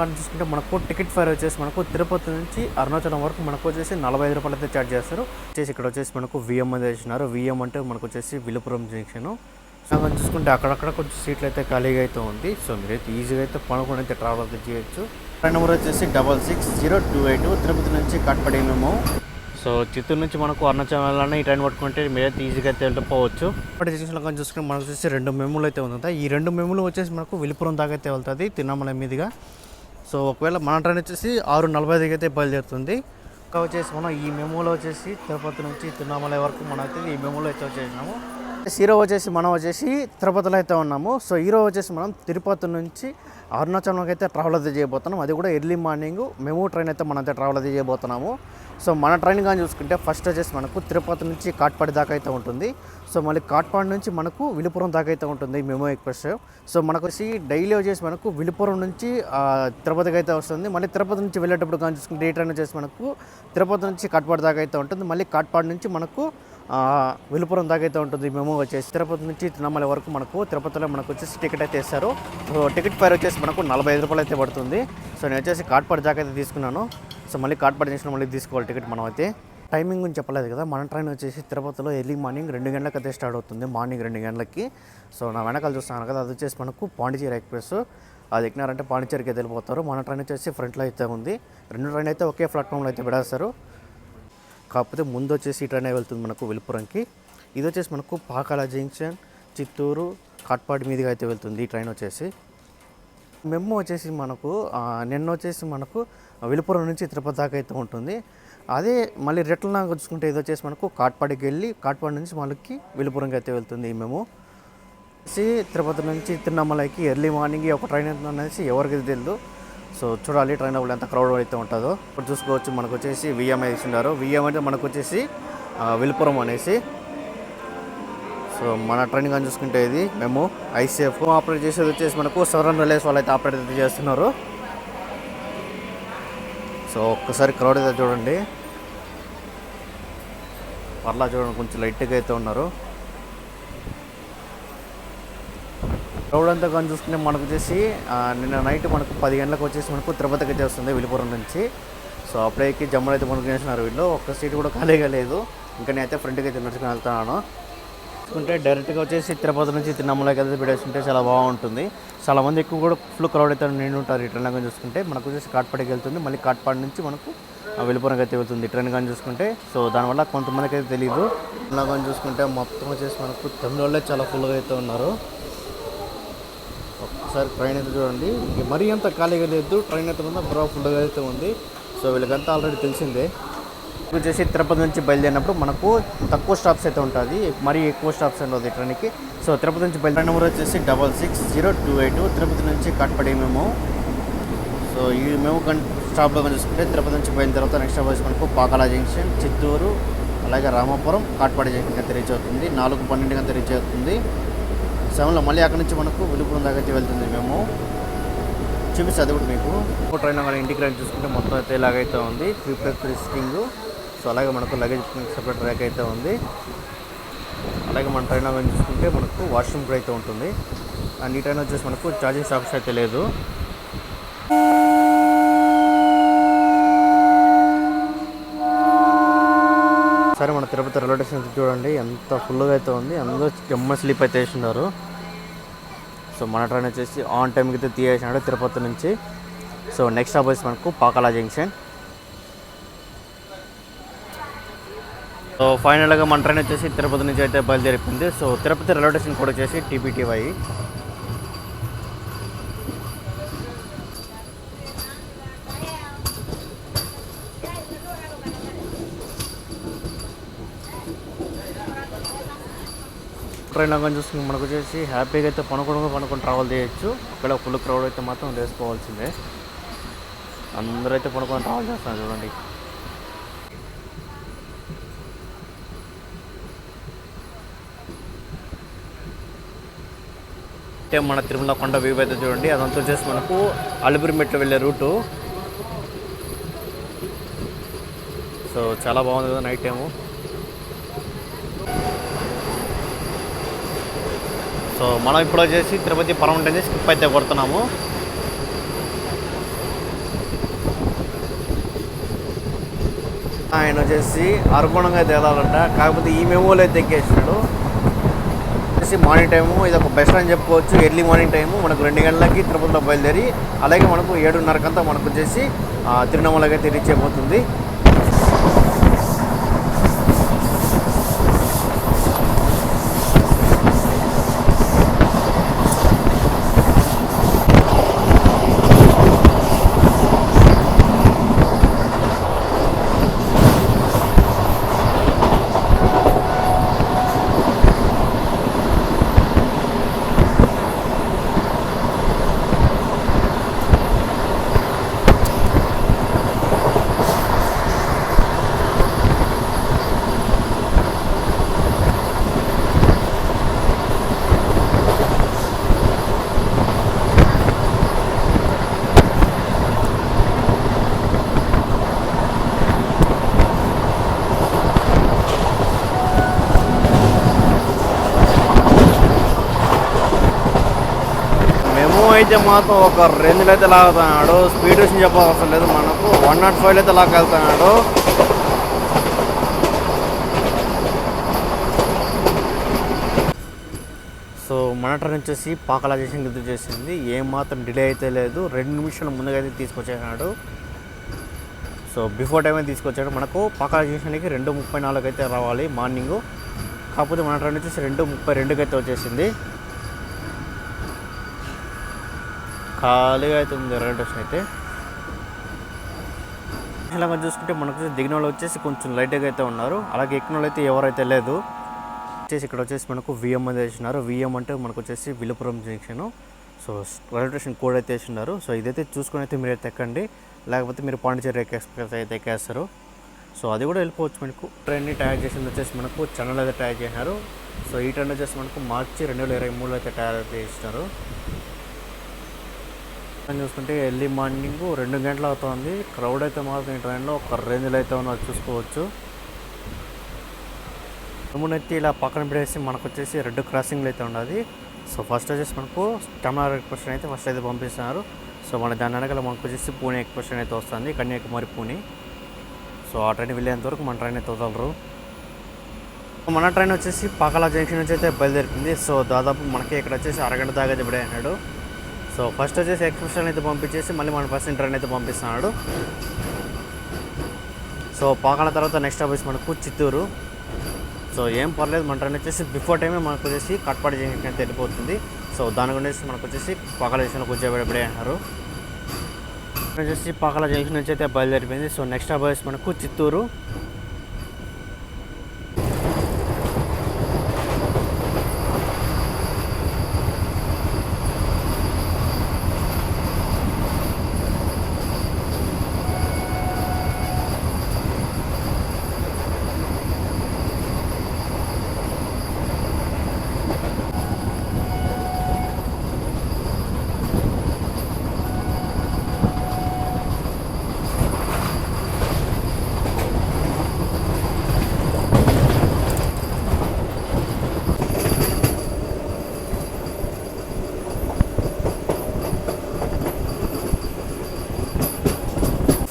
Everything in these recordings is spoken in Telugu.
మనం చూసుకుంటే మనకు టికెట్ ఫైర్ వచ్చేసి మనకు తిరుపతి నుంచి అరుణాచలం వరకు మనకు వచ్చేసి నలభై ఐదు రూపాయలు అయితే ఛార్జ్ చేస్తారు. వచ్చేసి ఇక్కడ వచ్చేసి మనకు విఎం అనేది వేసినారు విఎం అంటే మనకు వచ్చేసి విలుపురం జంక్షన్ మనం చూసుకుంటే అక్కడక్కడ కొంచెం సీట్లు అయితే ఖాళీగా అయితే ఉంది. సో మీరైతే ఈజీగా అయితే పనుకొని అయితే ట్రావెల్ అయితే చేయొచ్చు. ఫైన్ నెంబర్ వచ్చేసి double six zero two eight Tirupati నుంచి కట్పడి మేము. సో చిత్తూరు నుంచి మనకు అరుణాచలం వెళ్ళాలని ఈ ట్రైన్ పట్టుకుంటే మీరైతే ఈజీగా అయితే వెళ్ళిపోవచ్చు ఇప్పటి జంక్షన్లో కానీ చూసుకుంటే మనకు వచ్చేసి రెండు మెములు అయితే ఉంది ఈ రెండు మెములు వచ్చేసి మనకు విలుపురం దాకా అయితే వెళ్తుంది. తిరుమల మీదుగా. సో ఒకవేళ మన ట్రైన్ వచ్చేసి ఆరు నలభై ఐదుకి అయితే బయలుదేరుతుంది. ఇంకా వచ్చేసి మనం ఈ మెమోలో వచ్చేసి తిరుపతి నుంచి తిరుమల వరకు మనం అయితే ఈ మెమోలో అయితే వచ్చేసినాము. హీరో వచ్చేసి మనం వచ్చేసి తిరుపతిలో అయితే ఉన్నాము. సో హీరో వచ్చేసి మనం తిరుపతి నుంచి అరుణాచలంకి అయితే ట్రావెల్ అయితే చేయబోతున్నాం. అది కూడా ఎర్లీ మార్నింగ్ మేము ట్రైన్ అయితే మనం అయితే ట్రావెల్ అయితే చేయబోతున్నాము. సో మన ట్రైన్ కానీ చూసుకుంటే ఫస్ట్ వచ్చేసి మనకు తిరుపతి నుంచి కాట్పాడి దాకా అయితే ఉంటుంది. సో మళ్ళీ కాట్పాడి నుంచి మనకు విలుపురం దాకా అయితే ఉంటుంది మెమో ఎక్స్ప్రెస్. సో మనకు వచ్చి డైలీ వచ్చేసి మనకు విలుపురం నుంచి తిరుపతికి అయితే వస్తుంది. మళ్ళీ తిరుపతి నుంచి వెళ్ళేటప్పుడు కానీ చూసుకుంటే ఈ ట్రైన్ వచ్చేసి మనకు తిరుపతి నుంచి కాట్పాడి దాకా అయితే ఉంటుంది. మళ్ళీ కాట్పాడి నుంచి మనకు విలుపురం దాకా అయితే ఉంటుంది. మేము వచ్చేసి తిరుపతి నుంచి తిరుమల వరకు మనకు తిరుపతిలో మనకు వచ్చేసి టికెట్ అయితే ఇస్తారు. సో టికెట్ ఫైర్ వచ్చేసి మనకు నలభై ఐదు రూపాయలు అయితే పడుతుంది. సో నేను వచ్చేసి కాట్పాడు దాకా అయితే తీసుకున్నాను. సో మళ్ళీ కాట్పాడు చేసిన మళ్ళీ తీసుకోవాలి టికెట్ మనం అయితే. టైమింగ్ గురించి చెప్పలేదు కదా మన ట్రైన్ వచ్చేసి తిరుపతిలో ఎర్లీ మార్నింగ్ రెండు గంటలకు అయితే స్టార్ట్ అవుతుంది మార్నింగ్ రెండు గంటలకి. సో నా వెనకాల చూస్తున్నాను కదా అది వచ్చేసి మనకు పాండిచేరి ఎక్స్ప్రెస్. అది ఎక్కినారంటే పాండిచేరికి అయితే వెళ్ళిపోతారు. మన ట్రైన్ వచ్చేసి ఫ్రంట్లో అయితే ఉంది. రెండు ట్రైన్ అయితే ఒకే ప్లాట్ఫామ్లో అయితే పెడేస్తారు కాకపోతే ముందు వచ్చేసి ఈ వెళ్తుంది మనకు విలుపురంకి. ఇది వచ్చేసి మనకు పాకాల జంక్షన్ చిత్తూరు కాట్పాడి మీదుగా అయితే వెళ్తుంది ఈ ట్రైన్ వచ్చేసి. మేము వచ్చేసి మనకు నిన్న వచ్చేసి మనకు విలుపురం నుంచి తిరుపతి దాకా అయితే ఉంటుంది. అదే మళ్ళీ రిటర్న్ చూసుకుంటే ఇది వచ్చేసి మనకు కాట్పాడికి వెళ్ళి కాట్పాడి నుంచి మనకి విలుపురంకి అయితే వెళ్తుంది ఈ మేము తిరుపతి నుంచి తిరుమలకి ఎర్లీ మార్నింగ్ ఒక ట్రైన్ అనేసి ఎవరికి తెలియదు. సో చూడాలి ట్రైన్ అప్పుడు ఎంత క్రౌడ్ అయితే ఉంటుందో. ఇప్పుడు చూసుకోవచ్చు మనకు వచ్చేసి విఎం వేసి ఉన్నారు. విఎం అంటే మనకు వచ్చేసి విలుపురం అనేసి. సో మన ట్రైన్ కానీ చూసుకుంటే ఇది మేము ఐసీఎఫ్ ఆపరేట్ చేసేది వచ్చేసి మనకు సదరన్ రైల్వేస్ వాళ్ళు అయితే ఆపరేట్ అయితే చేస్తున్నారు. సో ఒక్కసారి క్రౌడ్ అయితే చూడండి. పర్లా చూడండి కొంచెం లైట్గా అయితే ఉన్నారు. క్రౌడ్ అంతా కానీ చూసుకుంటే మనకు వచ్చేసి నిన్న నైట్ మనకు పది గంటలకు వచ్చేసి మనకు తిరుపతికి అయితే వస్తుంది విలుపురం నుంచి. సో అప్పుడేకి జమ్మలు అయితే మనకు చేసినారు వీళ్ళు. ఒక్క సీట్ కూడా ఖాళీగా లేదు. ఇంకా నేనైతే ఫ్రంట్కి అయితే నడుచుకుని వెళ్తున్నాను. చూసుకుంటే డైరెక్ట్గా వచ్చేసి తిరుపతి నుంచి తిరుమలకి అయితే పెట్టేస్తుంటే చాలా బాగుంటుంది. చాలా మంది ఎక్కువ కూడా ఫుల్ క్రౌడ్ అయితే నిండి ఉంటారు ఈ ట్రైన్ కానీ చూసుకుంటే. మనకు వచ్చేసి కాట్పాడికి వెళ్తుంది. మళ్ళీ కాట్పాడి నుంచి మనకు ఆ అయితే వెళ్తుంది ట్రైన్ కానీ చూసుకుంటే. సో దానివల్ల కొంతమందికి అయితే తెలియదు ఇలా కానీ చూసుకుంటే మొత్తం వచ్చేసి మనకు తమిళ చాలా ఫుల్గా అయితే ఉన్నారు. ఒకసారి ట్రైన్ అయితే చూడండి. మరీ అంత ఖాళీగా లేదు. ట్రైన్ అయితే ఉందా బ్రా ఫుల్గా అయితే ఉంది. సో వీళ్ళకంతా ఆల్రెడీ తెలిసిందే. వచ్చేసి తిరుపతి నుంచి బయలుదేరినప్పుడు మనకు తక్కువ స్టాప్స్ అయితే ఉంటుంది. మరీ ఎక్కువ స్టాప్స్ ఉండదు ట్రైన్కి సో తిరుపతి నుంచి బయలుదేరి నెంబర్ వచ్చేసి double six zero two eight Tirupati నుంచి కట్పడి మేము. సో ఈ మేము స్టాప్లో చూసుకుంటే తిరుపతి నుంచి పోయిన తర్వాత నెక్స్ట్ స్టాప్ వచ్చి మనకు పాకాల జంక్షన్ చిత్తూరు అలాగే రామాపురం కాట్పాడి జంక్షన్ అయితే రీచ్ అవుతుంది నాలుగు పన్నెండుకి అయితే రీచ్ అవుతుంది సెవెన్లో మళ్ళీ అక్కడ నుంచి మనకు విలుపురం దాకా అయితే వెళ్తుంది మేము. చూపిస్తే అది కూడా మీకు ట్రైన్ కానీ ఇంటికి రైన్ చూసుకుంటే మొత్తం అయితే ఇలాగైతే ఉంది. Three plus three sitting so అలాగే మనకు లగేజ్ సపరేట్ ర్యాక్ అయితే ఉంది. అలాగే మన ట్రైన్ కానీ చూసుకుంటే మనకు వాష్రూమ్ కూడా అయితే ఉంటుంది. అండ్ ఈ ట్రైన్ వచ్చేసి మనకు ఛార్జింగ్ స్టాప్స్ అయితే లేదు. సరే మన తిరుపతి రైల్వే స్టేషన్ చూడండి. ఎంత ఫుల్గా అయితే ఉంది. అందరూ జమ్మ స్లీప్ అయితే వేసినారు సో మన ట్రైన్ వచ్చేసి ఆన్ టైంకి అయితే తీయేసినాడు తిరుపతి నుంచి. సో నెక్స్ట్ స్టాప్ వచ్చి మనకు పాకాల జంక్షన్ సో ఫైనల్గా మన ట్రైన్ వచ్చేసి తిరుపతి నుంచి అయితే బయలుదేరిపోయింది. సో తిరుపతి రైల్వే స్టేషన్ కూడా వచ్చేసి టీపీటీవై ట్రైన్ కానీ చూసుకుని మనకు వచ్చేసి హ్యాపీగా అయితే పనుకొని పనుకొని ట్రావెల్ చేయొచ్చు. ఒకవేళ ఫుల్ క్రౌడ్ అయితే మాత్రం వేసుకోవాల్సిందే అందరూ అయితే పనుకొని ట్రావెల్ చేస్తున్నారు చూడండి. అంటే మన తిరుమల కొండ వ్యూ అయితే చూడండి. అదంతా వచ్చేసి మనకు అలిపిరి మెట్లు వెళ్ళే రూటు. సో చాలా బాగుంది కదా నైట్ టైము సో మనం ఇప్పుడు వచ్చేసి తిరుపతి పర్మనెంట్ అని స్కిప్ అయితే కొడుతున్నాము. ఆయన వచ్చేసి అర్గుణంగా అయితే కాకపోతే ఈ మెమోలో అయితే ఎక్కేసినాడు. వచ్చేసి మార్నింగ్ టైము ఇది ఒక బెస్ట్ అని చెప్పుకోవచ్చు. ఎర్లీ మార్నింగ్ టైము మనకు రెండు గంటలకి తిరుపతిలో బయలుదేరి అలాగే మనకు ఏడున్నరకంతా మనకు వచ్చేసి తిరుణమలకి అయితే రీచ్ అయిపోతుంది. మాత్రం ఒక రెండులో అయితే లాగుతున్నాడు. స్పీడ్ విషయం చెప్పవసరం లేదు మనకు. వన్ నాట్ ఫైవ్ అయితే లాగెళ్తున్నాడు సో మన ట్రైన్ వచ్చేసి పాకలా చేసి గుర్తు చేసింది. ఏమాత్రం మాత్రం డిలే అయితే లేదు. రెండు నిమిషాల ముందుగా అయితే తీసుకొచ్చేసినాడు సో బిఫోర్ టైం అయితే తీసుకొచ్చాడు. మనకు పాకలా చేసానికి రెండు ముప్పై నాలుగు అయితే రావాలి మార్నింగ్. కాకపోతే మన ట్రైన్ వచ్చేసి రెండు ముప్పై రెండుకి అయితే వచ్చేసింది. ఖాళీగా అయితే ఉంది రైల్వే స్టేషన్ అయితే. ఇలా మనం చూసుకుంటే మనకు దిగిన వాళ్ళు వచ్చేసి కొంచెం లైట్గా అయితే ఉన్నారు. అలాగే ఎక్కిన వాళ్ళు అయితే ఎవరైతే లేదు వచ్చేసి ఇక్కడ వచ్చేసి మనకు విఎం అనేది వేసినారు విఎం అంటే మనకు వచ్చేసి Villupuram junction. So railway station code అయితే వేసినారు సో ఇదైతే చూసుకొని అయితే మీరు అయితే ఎక్కండి. లేకపోతే మీరు పాండిచేరి ఎక్స్ప్రెస్ అయితే ఎక్కేస్తారు. సో అది కూడా వెళ్ళిపోవచ్చు మనకు. ట్రైన్ని తయారు చేసింది వచ్చేసి మనకు చెన్నైలో అయితే తయారు చేసినారు. సో ఈ ట్రైన్ వచ్చేసి మనకు మార్చి రెండు వేల ఇరవై మూడులో అయితే తయారు అయితే చేసినారు చూసుకుంటే ఎర్లీ మార్నింగ్ రెండు గంటలు అవుతుంది. క్రౌడ్ అయితే మాత్రం ఈ ట్రైన్లో ఒక రేంజ్లో అయితే ఉన్నది చూసుకోవచ్చు. అయితే ఇలా పక్కన పెడేసి మనకు వచ్చేసి రెడ్ క్రాసింగ్లు అయితే ఉన్నది. సో ఫస్ట్ వచ్చేసి మనకు తమిళనాడు ఎక్స్ప్రెషన్ అయితే ఫస్ట్ అయితే పంపిస్తున్నారు. సో మన దాని వెనకాల మనకు వచ్చేసి పూణే ఎక్స్ప్రెషన్ అయితే వస్తుంది. కన్యాకుమారి పూణే. సో ఆ ట్రైన్ వెళ్ళేంత వరకు మన ట్రైన్ అయితే వదలరు. మన ట్రైన్ వచ్చేసి పకల జంక్షన్ నుంచి అయితే బయలుదేరింది సో దాదాపు మనకి ఇక్కడ వచ్చేసి అరగంట దాకా అయితే అన్నాడు. సో ఫస్ట్ వచ్చేసి ఎక్స్ప్రెషన్ అయితే పంపించేసి మళ్ళీ మన ఫస్ట్ ట్రైన్ అయితే పంపిస్తున్నాడు. సో పాకాల తర్వాత నెక్స్ట్ ఆఫీస్ మనకు చిత్తూరు. సో ఏం పర్లేదు మన ట్రైన్ వచ్చేసి బిఫోర్ టైమే మనకు వచ్చేసి కట్పాడి జంక్షన్ అయితే వెళ్ళిపోతుంది. సో దాని గురించి మనకు వచ్చేసి పాకాల జంక్షన్లో కూర్చోబెడబడే అన్నారు వచ్చేసి పాకాల జంక్షన్ నుంచి అయితే బయలుదేరిపోయింది. సో నెక్స్ట్ వచ్చేసి మనకు Chittoor.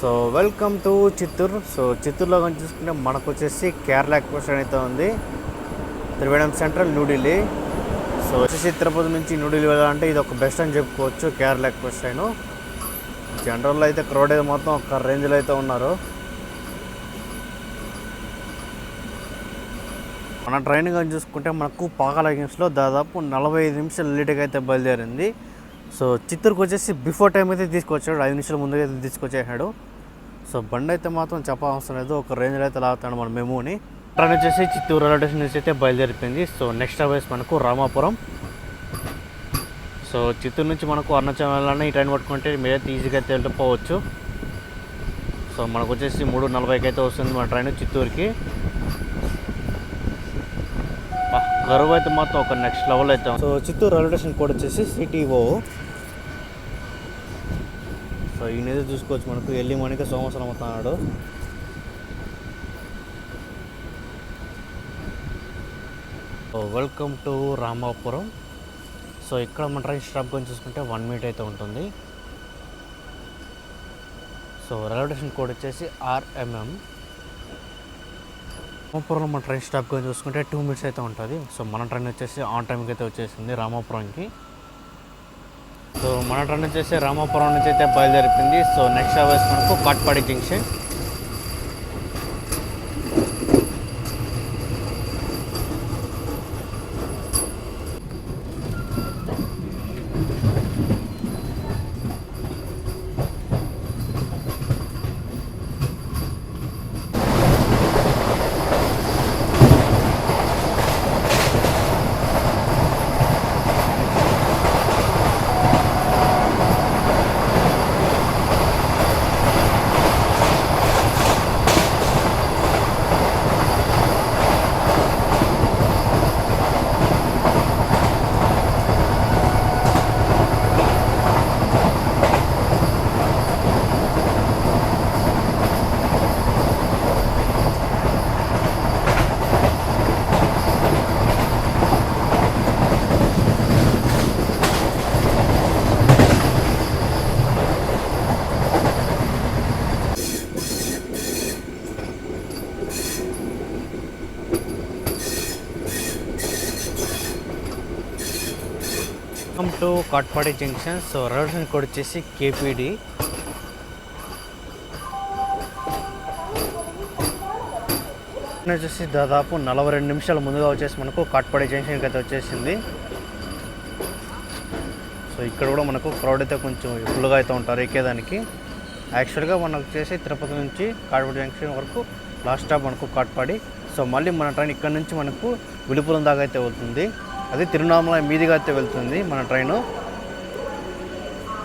So welcome to Chittoor. So చిత్తూరులో కానీ చూసుకుంటే మనకు వచ్చేసి కేరళ ఎక్స్ప్రెషన్ అయితే ఉంది. త్రివేణం సెంట్రల్ న్యూఢిల్లీ సో వచ్చేసి తిరుపతి నుంచి న్యూఢిల్లీ వెళ్ళాలంటే ఇది ఒక బెస్ట్ అని చెప్పుకోవచ్చు కేరళ ఎక్స్ప్రెస్ ట్రైన్ జనరల్లో అయితే క్రౌడ్ అయితే మొత్తం ఒక రేంజ్లో అయితే ఉన్నారు. మన ట్రైన్ కానీ చూసుకుంటే మనకు పాకాల గేమ్స్లో దాదాపు నలభై ఐదు నిమిషాలు లేట్గా అయితే బయలుదేరింది. సో చిత్తూరుకు వచ్చేసి బిఫోర్ టైం అయితే తీసుకొచ్చాడు. ఐదు నిమిషాల ముందుగా అయితే తీసుకొచ్చేసాడు. సో బండి అయితే మాత్రం చెప్పవసరం లేదు. ఒక రేంజ్లో అయితే లాగుతాడు మన మెమోని. ట్రైన్ వచ్చేసి చిత్తూరు రైల్వే స్టేషన్ నుంచి అయితే బయలుదేరిపోయింది. సో నెక్స్ట్ అవేస్ మనకు రామాపురం. సో చిత్తూరు నుంచి మనకు అరుణాచలం వెళ్ళాలని ఈ ట్రైన్ పట్టుకుంటే మీరైతే ఈజీగా అయితే వెళ్ళిపోవచ్చు సో మనకు వచ్చేసి మూడు నలభైకి అయితే వస్తుంది మన ట్రైన్ చిత్తూరుకి. గరువు అయితే మాత్రం ఒక నెక్స్ట్ లెవెల్ అయితే so Chittoor railway station code వచ్చేసి సిటీఓ సో ఈయనైతే చూసుకోవచ్చు మనకు. ఎల్లి మనకి సోమవారం అవుతున్నాడు వెల్కమ్ టు రామాపురం. సో ఇక్కడ మన ట్రైన్ స్టాప్ గురించి చూసుకుంటే వన్ మినిట్ అయితే ఉంటుంది. సో రైల్వే స్టేషన్ కోడ్ వచ్చేసి ఆర్ఎంఎం రామాపురంలో మన ట్రైన్ స్టాప్ గురించి చూసుకుంటే టూ మినిట్స్ అయితే ఉంటుంది. సో మన ట్రైన్ వచ్చేసి ఆన్ టైంకి అయితే వచ్చేసింది రామాపురంకి. సో మన ట్రైన్ వచ్చేసి రామాపురం నుంచి అయితే బయలుదేరిపోయింది సో నెక్స్ట్ అవర్స్ మనకు Katpadi junction welcome to Katpadi junction so railway code వచ్చేసి కేపీడి. వచ్చేసి దాదాపు నలభై రెండు నిమిషాల ముందుగా వచ్చేసి మనకు కాట్పాడి జంక్షన్కి అయితే వచ్చేసింది. సో ఇక్కడ కూడా మనకు క్రౌడ్ అయితే కొంచెం ఫుల్గా అయితే ఉంటారు ఎక్కేదానికి. యాక్చువల్గా మనకు వచ్చేసి తిరుపతి నుంచి కాట్పాడి జంక్షన్ వరకు లాస్ట్ స్టాప్ మనకు కాట్పాడి. సో మళ్ళీ మన ట్రైన్ ఇక్కడ నుంచి మనకు విలుపురం దాకా అయితే వెళ్తుంది. అది తిరునామల మీదిగా అయితే వెళ్తుంది మన ట్రైను.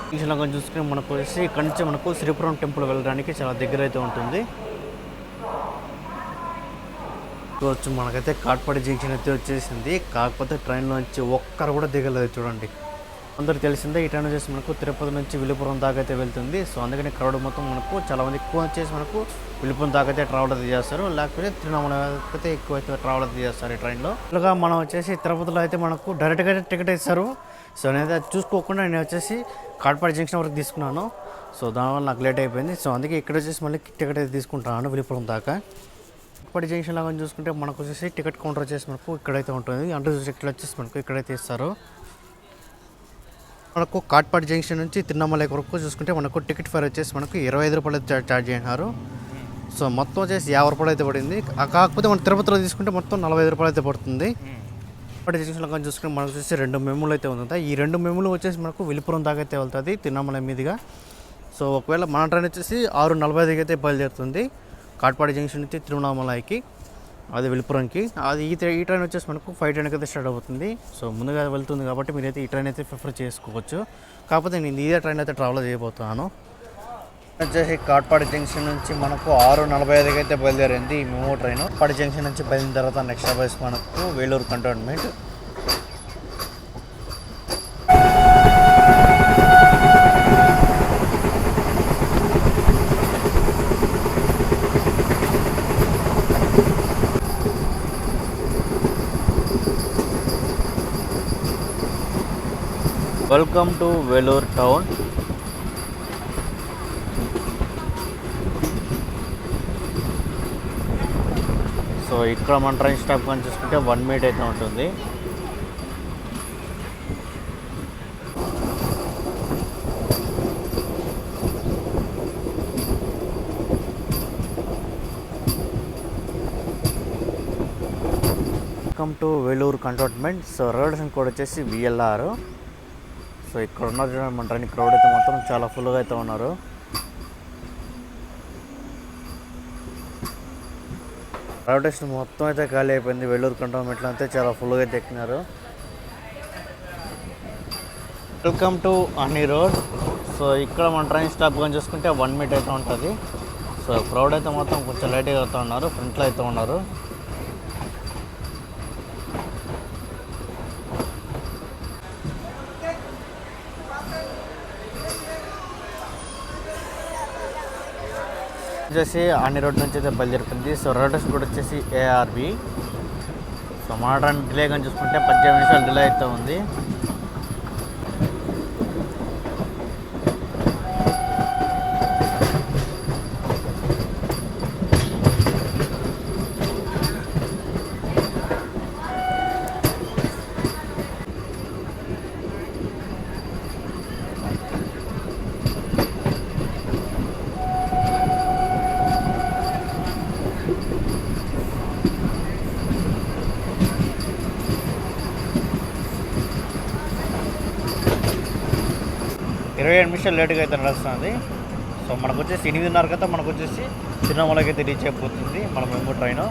జంక్షన్లో కొంచెం చూసుకుని మనకు వచ్చేసి ఇక్కడ నుంచి మనకు శ్రీపురం టెంపుల్ వెళ్ళడానికి చాలా దగ్గర అయితే ఉంటుంది. చూడవచ్చు మనకైతే కాట్పాడి జంక్షన్ అయితే వచ్చేసింది. కాకపోతే ట్రైన్లో నుంచి ఒక్కరు కూడా దిగలేదు చూడండి. అందరూ తెలిసిందే ఈ ట్రైన్ వచ్చేసి మనకు తిరుపతి నుంచి విలుపురం దాకా అయితే వెళ్తుంది. సో అందుకని క్రౌడ్ మొత్తం మనకు చాలా మంది ఎక్కువ వచ్చేసి మనకు విలుపురం దాకా అయితే ట్రావెల్ అయితే చేస్తారు. లేకపోతే తిరుమల అయితే ఎక్కువ అయితే ట్రావెల్ అయితే చేస్తారు ఈ ట్రైన్లో ఇలాగా మనం వచ్చేసి తిరుపతిలో అయితే మనకు డైరెక్ట్గా అయితే టికెట్ ఇస్తారు. సో నేనైతే అది చూసుకోకుండా నేను వచ్చేసి కాట్పాడి జంక్షన్ వరకు తీసుకున్నాను. సో దానివల్ల నాకు లేట్ అయిపోయింది. సో అందుకే ఇక్కడ వచ్చేసి మళ్ళీ టికెట్ అయితే తీసుకుంటాను విలుపురం దాకా. ఇప్పటి జంక్షన్ లాగా చూసుకుంటే మనకు వచ్చేసి టికెట్ కౌంటర్ వచ్చేసి మనకు ఇక్కడైతే ఉంటుంది. అండర్ టికెట్ వచ్చేసి మనకు ఇక్కడైతే ఇస్తారు. మనకు కాట్పాడి జంక్షన్ నుంచి తిరుమల వరకు చూసుకుంటే మనకు టికెట్ ఫేర్ వచ్చేసి మనకు ఇరవై ఐదు రూపాయలు ఛార్జ్ చేసినారు. సో మొత్తం వచ్చేసి యాభై రూపాయలు అయితే పడింది. కాకపోతే మన తిరుపతిలో తీసుకుంటే మొత్తం నలభై ఐదు రూపాయలు అయితే పడుతుంది. ఇప్పటి జంక్షన్లో కానీ చూసుకుంటే మనకు వచ్చేసి రెండు మెములు అయితే ఉంది ఈ రెండు మెములు వచ్చేసి మనకు విలుపురం దాకా అయితే వెళ్తుంది తిరుమల మీదుగా. సో ఒకవేళ మన ట్రైన్ వచ్చేసి ఆరు నలభై ఐదుకి అయితే బయలుదేరుతుంది కాట్పాడి జంక్షన్ నుంచి తిరువణామలైకి అది విలుపురంకి. అది ఈ ఈ ట్రైన్ వచ్చేసి మనకు ఫైవ్ టెన్ అయితే స్టార్ట్ అవుతుంది. సో ముందుగా వెళ్తుంది కాబట్టి మీరైతే ఈ ట్రైన్ అయితే ప్రిఫర్ చేసుకోవచ్చు. కాకపోతే నేను ఇదే ట్రైన్ అయితే ట్రావెల్ చేయబోతున్నాను. వచ్చేసి కాట్పాడి జంక్షన్ నుంచి మనకు ఆరు నలభై ఐదుకి అయితే బయలుదేరింది ఈ మెమో ట్రైన్. కాట్పాడి జంక్షన్ నుంచి బయలుదేరిన తర్వాత నెక్స్ట్ బస్ మనకు Vellore cantonment welcome to Vellore town so ఇక్కడ మన ట్రైన్ స్టాప్ కానీ చూసుకుంటే వన్ మినిట్ అయితే ఉంటుంది. Welcome to Vellore cantonment so reservation కూడా వచ్చేసి విఎల్ఆర్ సో ఇక్కడ ఉన్నారు చూడండి మన ట్రైన్ క్రౌడ్ అయితే మొత్తం చాలా ఫుల్గా అయితే ఉన్నారు. రైల్వే స్టేషన్ మొత్తం అయితే ఖాళీ అయిపోయింది. వెల్లూరు కంటోన్మెంట్లో అయితే చాలా ఫుల్గా అయితే ఎక్కినారు. వెల్కమ్ టు అనీ రోడ్ సో ఇక్కడ మన ట్రైన్ స్టాప్ కానీ చూసుకుంటే వన్ మినిట్ అయితే ఉంటుంది. సో క్రౌడ్ అయితే మొత్తం కొంచెం లైట్గా అవుతూ ఉన్నారు. ఫ్రంట్లో అయితే ఉన్నారు. వచ్చేసి అన్ని రోడ్ నుంచి అయితే బయలుదేరుతుంది. సో రోడ్ కూడా వచ్చేసి ఏఆర్బి సో మన డిలే కానీ చూసుకుంటే పద్దెనిమిది నిమిషాలు డిలే అయితే ఉంది. అడ్మిషన్ లేట్గా అయితే నడుస్తుంది. సో మనకు వచ్చేసి ఎనిమిదిన్నర కదా మనకు వచ్చేసి తిరుమలకి అయితే రీచ్ అయిపోతుంది. మన మేము ట్రైన్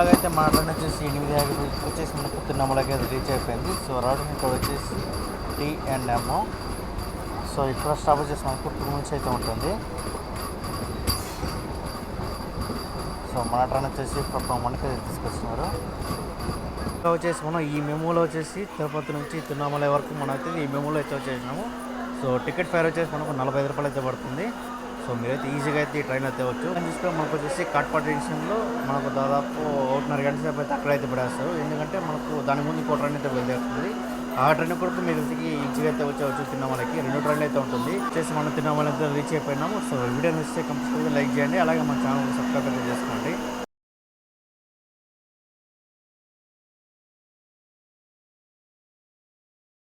అలాగైతే మన ట్రైన్ వచ్చేసి ఎనిమిది యాభై వచ్చేసి మనకు తిరుమలకి అయితే రీచ్ అయిపోయింది సో రావడం ఇక్కడ వచ్చేసి టీ అండ్ ఎమ్ సో ఇక్కడ స్టాప్ వచ్చేసి మనకు అయితే ఉంటుంది సో మన ట్రైన్ వచ్చేసి పాపం మనకి అయితే తీసుకొస్తున్నారు. ఇంకా వచ్చేసి మనం ఈ మెమోలో వచ్చేసి తిరుపతి నుంచి తిరుమల వరకు మనం అయితే ఈ మెమోలో అయితే వచ్చేసినాము. సో టికెట్ ఫేర్ వచ్చేసి మనకు నలభై ఐదు రూపాయలు అయితే పడుతుంది. సో మీరైతే ఈజీగా అయితే ఈ ట్రైన్ అయితే వచ్చు అని మనకు వచ్చేసి కాట్పాటి జంక్షన్లో మనకు దాదాపు ఒకటిన్నర గంట సేపు అయితే అక్కడ అయితే పడేస్తారు. ఎందుకంటే మనకు దాని ముందు ఇంకో ట్రైన్ అయితే బయలుదేరుతుంది. ఆ ట్రైన్ కూడా మీరు ఇంటికి ఈజీగా అయితే వచ్చేవచ్చు తిరుమలకి రెండు ట్రైన్లు అయితే ఉంటుంది. చేసి మనం తిరుమల అయితే రీచ్ అయిపోయినాము. సో వీడియో నచ్చితే కంపల్సరీగా లైక్ చేయండి. అలాగే మన ఛానల్ సబ్స్క్రైబ్ అయితే చేసుకోండి.